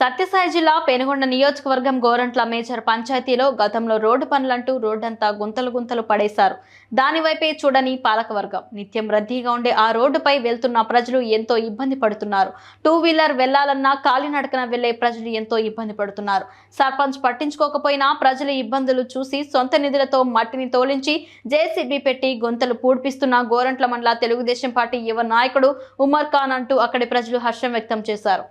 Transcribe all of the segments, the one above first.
సత్యసాయి జిల్లా పెనుగొండ నియోజకవర్గం గోరంట్ల మేజర్ పంచాయతీలో గతంలో రోడ్డు పనులంటూ రోడ్డంతా గుంతలు గుంతలు పడేశారు. దానివైపే చూడని పాలకవర్గం. నిత్యం రద్దీగా ఉండే ఆ రోడ్డుపై వెళ్తున్న ప్రజలు ఎంతో ఇబ్బంది పడుతున్నారు. టూ వీలర్ వెళ్ళాలన్నా కాలినడకన వెళ్ళే ప్రజలు ఎంతో ఇబ్బంది పడుతున్నారు. సర్పంచ్ పట్టించుకోకపోయినా ప్రజల ఇబ్బందులు చూసి సొంత నిధులతో మట్టిని తోలించి జేసీబీ పెట్టి గుంతలు పూడ్పిస్తున్న గోరంట్ల మండల తెలుగుదేశం పార్టీ యువ నాయకుడు ఉమర్ ఖాన్ అంటూ అక్కడి ప్రజలు హర్షం వ్యక్తం చేశారు.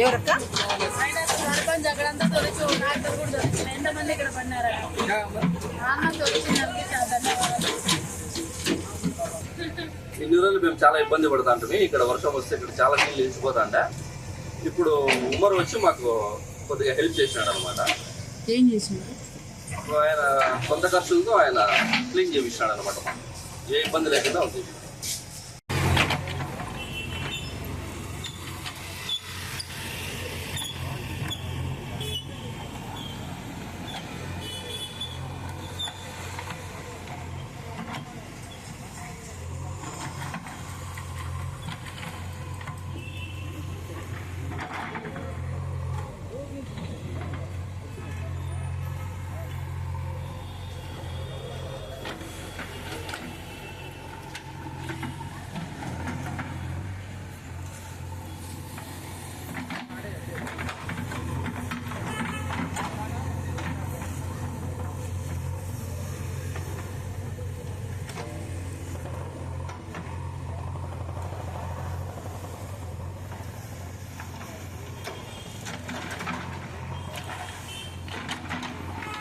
ఎవరక్క తొలిచి కూడా ఎంతమంది ఇక్కడ పడినారు నాన్న తొలిచినందుకు ఇన్ని రోజులు మేము చాలా ఇబ్బంది పడుతుంటే ఇక్కడ వర్షం వస్తే ఇక్కడ చాలా నీళ్ళు నిలిచిపోతాండ. ఇప్పుడు ఉమర్ వచ్చి మాకు కొద్దిగా హెల్ప్ చేసినాడు అనమాట ఏం చేసినారు ఆయన సొంత ఖర్చులతో ఆయన క్లీన్ చేయించినాడు అనమాట ఏ ఇబ్బంది లేకుండా ఉంది